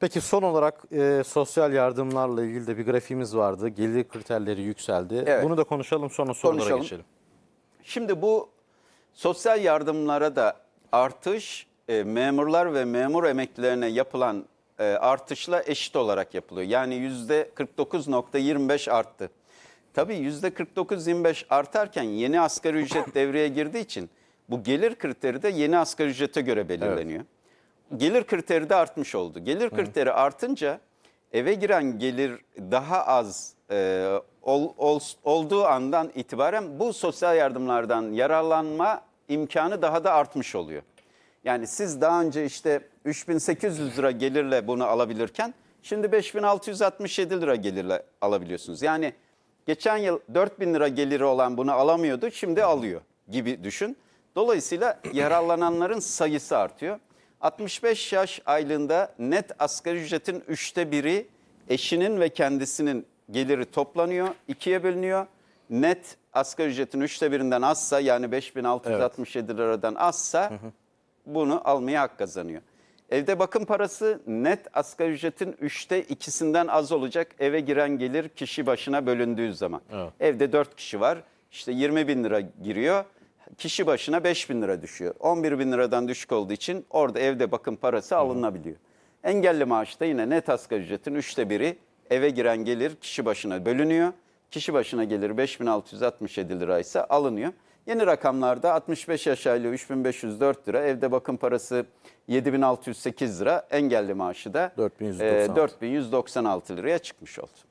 Peki son olarak e, sosyal yardımlarla ilgili de bir grafiğimiz vardı. Gelir kriterleri yükseldi. Evet. Bunu da konuşalım sonra sorulara Konuşalım. geçelim. Şimdi bu sosyal yardımlara da artış e, memurlar ve memur emeklilerine yapılan e, artışla eşit olarak yapılıyor. Yani yüzde 49.25 arttı. Tabii yüzde 49.25 artarken yeni asgari ücret devreye girdiği için bu gelir kriteri de yeni asgari ücrete göre belirleniyor. Gelir kriteri de artmış oldu. Gelir kriteri artınca eve giren gelir daha az e, ol- ol- olduğu andan itibaren bu sosyal yardımlardan yararlanma imkanı daha da artmış oluyor. Yani siz daha önce işte 3800 lira gelirle bunu alabilirken şimdi 5667 lira gelirle alabiliyorsunuz. Yani geçen yıl 4000 lira geliri olan bunu alamıyordu şimdi alıyor gibi düşün. Dolayısıyla yararlananların sayısı artıyor. 65 yaş aylığında net asgari ücretin üçte biri eşinin ve kendisinin geliri toplanıyor, ikiye bölünüyor. Net asgari ücretin üçte birinden azsa yani 5667 liradan azsa bunu almaya hak kazanıyor. Evde bakım parası net asgari ücretin üçte ikisinden az olacak eve giren gelir kişi başına bölündüğü zaman. Evet. Evde 4 kişi var işte 20 bin lira giriyor kişi başına 5 bin lira düşüyor. 11 bin liradan düşük olduğu için orada evde bakım parası alınabiliyor. Engelli maaşta yine net asgari ücretin üçte biri eve giren gelir kişi başına bölünüyor. Kişi başına gelir 5667 liraysa alınıyor. Yeni rakamlarda 65 yaş aylığı 3504 lira, evde bakım parası 7608 lira, engelli maaşı da 4196. e, 4196 liraya çıkmış oldu.